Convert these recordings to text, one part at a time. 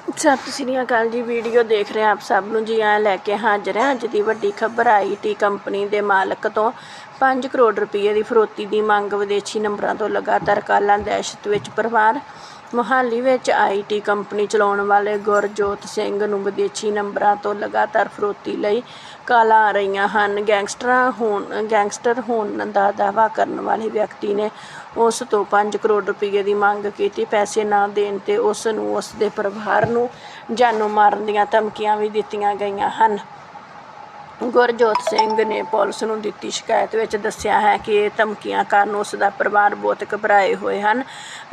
ਸਤਿ ਸ਼੍ਰੀ ਅਕਾਲ ਜੀ, ਵੀਡੀਓ ਦੇਖ ਰਹੇ ਆਪ ਸਭ ਨੂੰ। ਜੀ ਆਇਆਂ ਲੈ ਕੇ ਹਾਜ਼ਰ ਹਾਂ ਅੱਜ ਦੀ ਵੱਡੀ ਖਬਰ। ਆਈਟੀ ਕੰਪਨੀ ਦੇ ਮਾਲਕ ਤੋਂ 5 ਕਰੋੜ ਰੁਪਏ ਦੀ ਫਰੋਤੀ ਦੀ ਮੰਗ ਵਿਦੇਸ਼ੀ ਨੰਬਰਾਂ ਤੋਂ ਲਗਾਤਾਰ ਕਾਲਾਂ ਦਹਿਸ਼ਤ ਵਿੱਚ ਪਰਿਵਾਰ ਮੁਹਾਲੀ ਵਿੱਚ ਆਈਟੀ ਕੰਪਨੀ ਚਲਾਉਣ ਵਾਲੇ ਗੁਰਜੋਤ ਸਿੰਘ ਨੂੰ ਵਿਦੇਸ਼ੀ ਨੰਬਰਾਂ ਤੋਂ ਲਗਾਤਾਰ ਫਰੋਤੀ ਲਈ ਕਾਲਾਂ ਆ ਰਹੀਆਂ ਹਨ। ਗੈਂਗਸਟਰਾਂ ਹੋਣ, ਗੈਂਗਸਟਰ ਹੋਣ ਦਾ ਦਾਅਵਾ ਕਰਨ ਵਾਲੇ ਵਿਅਕਤੀ ਨੇ ਉਸ ਤੋਂ 5 ਕਰੋੜ ਰੁਪਏ ਦੀ ਮੰਗ ਕੀਤੀ। ਪੈਸੇ ਨਾ ਦੇਣ ਤੇ ਉਸ ਨੂੰ ਉਸ ਦੇ ਪਰਿਵਾਰ ਨੂੰ ਜਾਨੋਂ ਮਾਰਨ ਦੀਆਂ ਧਮਕੀਆਂ ਵੀ ਦਿੱਤੀਆਂ ਗਈਆਂ ਹਨ। ਗੁਰਜੋਤ ਸਿੰਘ ਨੇ ਪੁਲਿਸ ਨੂੰ ਦਿੱਤੀ ਸ਼ਿਕਾਇਤ ਵਿੱਚ ਦੱਸਿਆ ਹੈ ਕਿ ਇਹ ਧਮਕੀਆਂ ਕਾਰਨ ਉਸ ਦਾ ਪਰਿਵਾਰ ਬਹੁਤ ਘਬਰਾਏ ਹੋਏ ਹਨ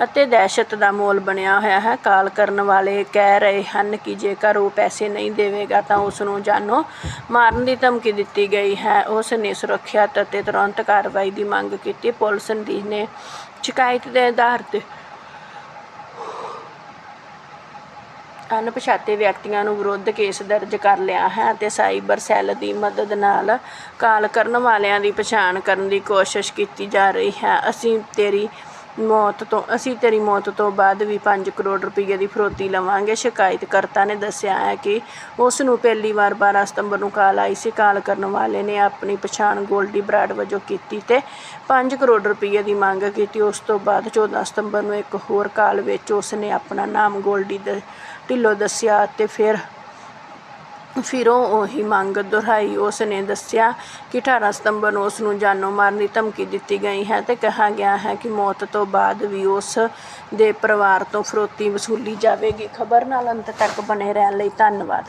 ਅਤੇ ਦਹਿਸ਼ਤ ਦਾ ਮੋਲ ਬਣਿਆ ਹੋਇਆ ਹੈ। ਕਾਲ ਕਰਨ ਵਾਲੇ ਕਹਿ ਰਹੇ ਹਨ ਕਿ ਜੇਕਰ ਉਹ ਪੈਸੇ ਨਹੀਂ ਦੇਵੇਗਾ ਤਾਂ ਉਸ ਨੂੰ ਜਾਨੋਂ ਮਾਰਨ ਦੀ ਧਮਕੀ ਦਿੱਤੀ ਗਈ ਹੈ। ਉਸ ਨੇ ਸੁਰੱਖਿਅਤ ਅਤੇ ਤੁਰੰਤ ਕਾਰਵਾਈ ਦੀ ਮੰਗ ਕੀਤੀ। ਪੁਲਿਸ ਦੀ ਨੇ ਸ਼ਿਕਾਇਤ ਦੇ ਆਧਾਰ ਤੇ ਅਣਪਛਾਤੇ ਵਿਅਕਤੀਆਂ ਨੂੰ ਵਿਰੁੱਧ ਕੇਸ ਦਰਜ ਕਰ ਲਿਆ ਹੈ ਅਤੇ ਸਾਈਬਰ ਸੈੱਲ ਦੀ ਮਦਦ ਨਾਲ ਕਾਲ ਕਰਨ ਵਾਲਿਆਂ ਦੀ ਪਛਾਣ ਕਰਨ ਦੀ ਕੋਸ਼ਿਸ਼ ਕੀਤੀ ਜਾ ਰਹੀ ਹੈ। ਅਸੀਂ ਤੇਰੀ ਮੌਤ ਤੋਂ, ਅਸੀਂ ਤੇਰੀ ਮੌਤ ਤੋਂ ਬਾਅਦ ਵੀ 5 ਕਰੋੜ ਰੁਪਏ ਦੀ ਫਰੋਤੀ ਲਵਾਂਗੇ। ਸ਼ਿਕਾਇਤਕਰਤਾ ਨੇ ਦੱਸਿਆ ਹੈ ਕਿ ਉਸ ਨੂੰ ਪਹਿਲੀ ਵਾਰ 12 ਸਤੰਬਰ ਨੂੰ ਕਾਲ ਆਈ ਸੀ। ਕਾਲ ਕਰਨ ਵਾਲੇ ਨੇ ਆਪਣੀ ਪਛਾਣ ਗੋਲਡੀ ਬਰਾਡ ਵਜੋਂ ਕੀਤੀ ਤੇ 5 ਕਰੋੜ ਰੁਪਏ ਦੀ ਮੰਗ ਕੀਤੀ। ਉਸ ਤੋਂ ਬਾਅਦ 14 ਸਤੰਬਰ ਨੂੰ ਇੱਕ ਹੋਰ ਕਾਲ ਵਿੱਚ ਉਸ ਨੇ ਆਪਣਾ ਨਾਮ ਗੋਲਡੀ ਦ- ਢਿੱਲੋਂ ਦੱਸਿਆ ਅਤੇ ਫਿਰ ਫਿਰੋਂ ਉਹੀ ਮੰਗ ਦੁਹਰਾਈ। ਉਸ ਨੇ ਦੱਸਿਆ ਕਿ 18 ਸਤੰਬਰ ਨੂੰ ਉਸ ਨੂੰ ਜਾਨੋਂ ਮਾਰਨ ਦੀ ਧਮਕੀ ਦਿੱਤੀ ਗਈ ਹੈ ਤੇ ਕਿਹਾ ਗਿਆ ਹੈ ਕਿ ਮੌਤ ਤੋਂ ਬਾਅਦ ਵੀ ਉਸ ਦੇ ਪਰਿਵਾਰ ਤੋਂ ਫਰੋਤੀ ਵਸੂਲੀ ਜਾਵੇਗੀ। ਖਬਰ ਨਾਲ ਅੰਤ ਤੱਕ ਬਣੇ ਰਹਿਣ ਲਈ ਧੰਨਵਾਦ।